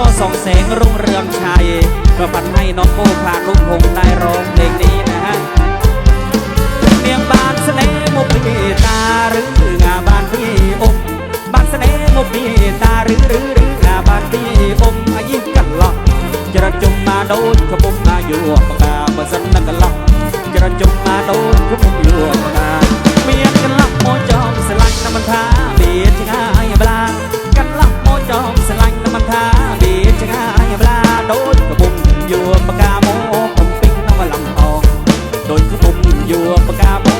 พ่อสองแสงรุ่งเรืองชัยเพื่อฝันให้น้องโก้พาลุงพงได้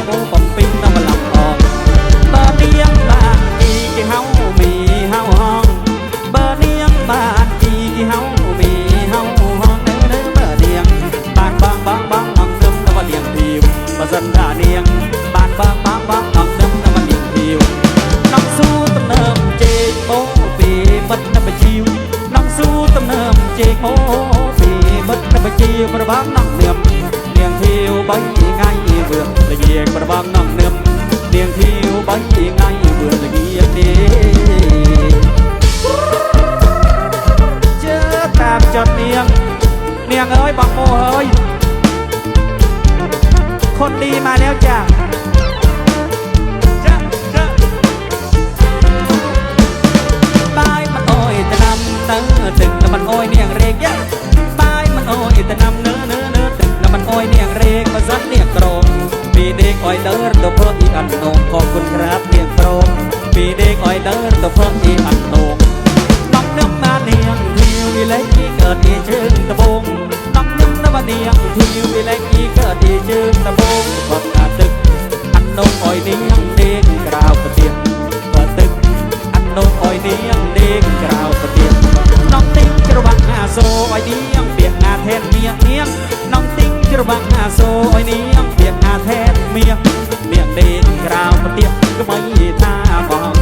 Bible ไงเบื่อดีตามจดเนียเนียเอ้บโมเฮ้ย คนดีมาแล้วจ้ะตึงแล้วมันโอยเนียงเรียยะตายมันโอยแต่นำเนื้อเนื้อตึงแล้วมันโอยเนียเรกมาซัดเนียงตรงมีเด็กอ้อยเดินตัวเพื่ออีอันนงของ ដើរទៅព្រមទីអត់ដងដល់ខ្ញុំណានាងធាវវិលេចពីកើតទីជើងដបងដល់ខ្ញុំណានាងធាវវិលេចពីកើតទីជើងដបងបាត់អាទឹកអត់ដងអុយនាងទេក្រៅប្រទៀនបើទឹកអត់ដងអុយនាងទេក្រៅប្រទៀននំទីងច្រវាក់អាសូឲ្យនាងពាក្យអាធេននាងនាងនំទីងច្រវាក់អាសូឲ្យនាងពាក្យអាធេនមាសនាងដេកក្រៅប្រទៀនក្បៃថាបង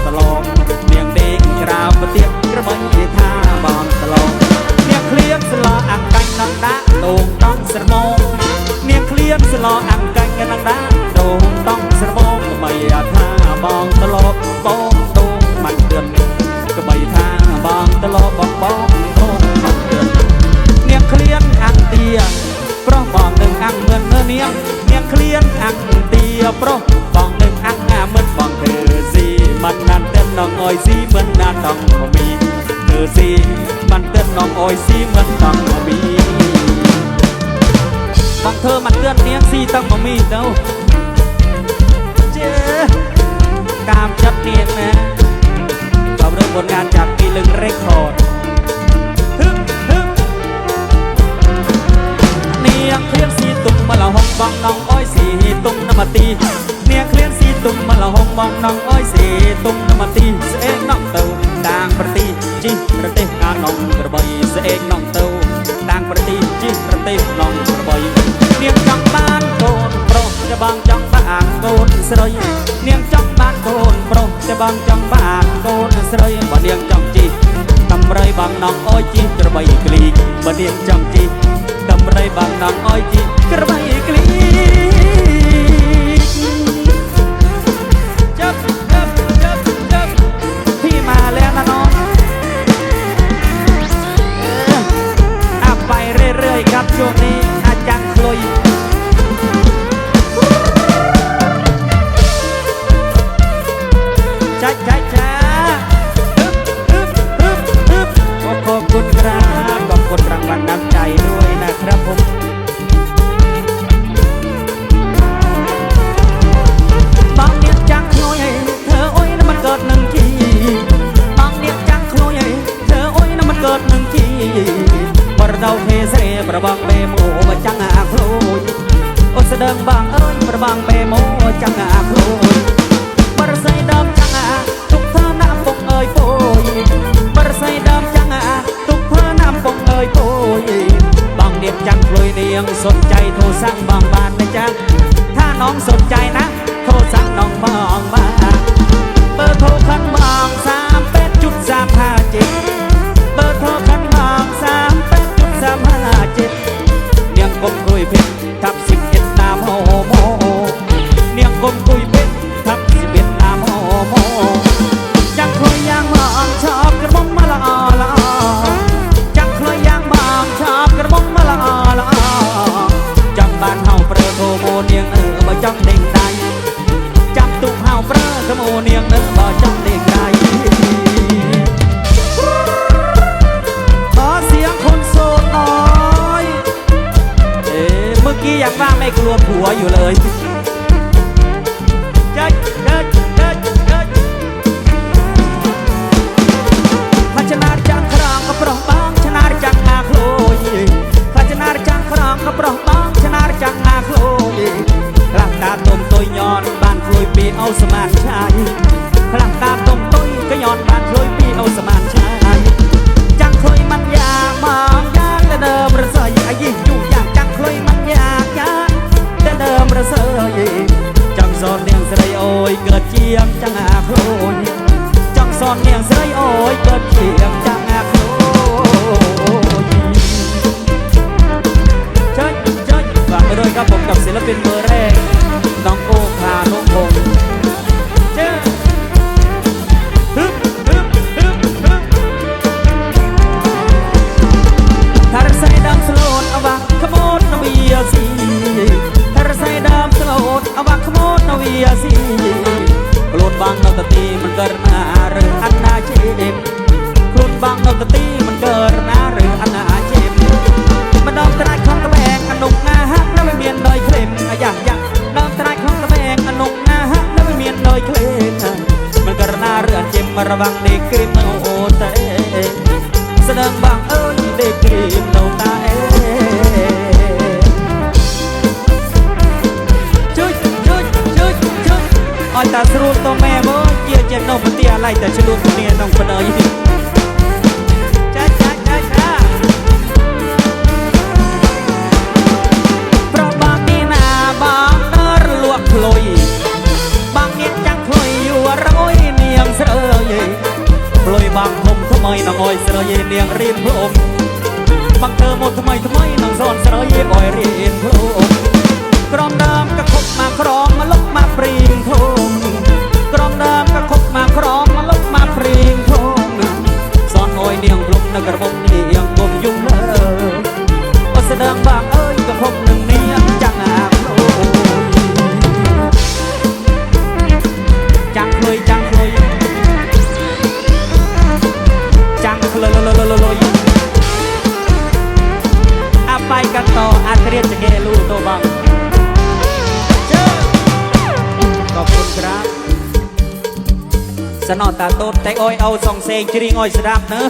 ស៊ីមិនតង់មកមីបងធ្វើមិនលឿននាងស៊ីតង់មកមីទៅជេតាមចិត្តនាងណាចូលរឿងបុនការចាប់ពីលឹងរេកខອດនាងឃ្លានស៊ីទុំមកលហុងបងនងអើយស៊ីទុំណាមទីនាងឃ្លានស៊ីទុំមកលហុងបងនងអើយស៊ីទុំណាមទីស្អេណក់ទៅតាងប្រទីជីប្រទេសកានងក្របី ស្អែកនងទៅតាំងប្រទេសជីប្រទេសនងប្របីនាងចង់បានកូនប្រុសតែបងចង់បានកូនស្រីនាងចង់បានកូនប្រុសតែបងចង់បានកូនស្រីបើនាងចង់ជីតម្រៃបងនងអោយជីក្របីក្លីកបើនាងចង់ជីតម្រៃបងនងអោយជី ចាំណាគ្រូបរសៃដបចាំណាទុកថាណាពុកអើយពុយបរសៃដបចាំណាទុកថាណាពុកអើយពុយបងនាងចាំព្រួយនាងសុនใจធូរសាំងបងបានតែចាំថាน้องសុនใจណាធូរសាំង សណតាតូតតែអយអូសងសេងជ្រៀងអយស្ដាប់ណា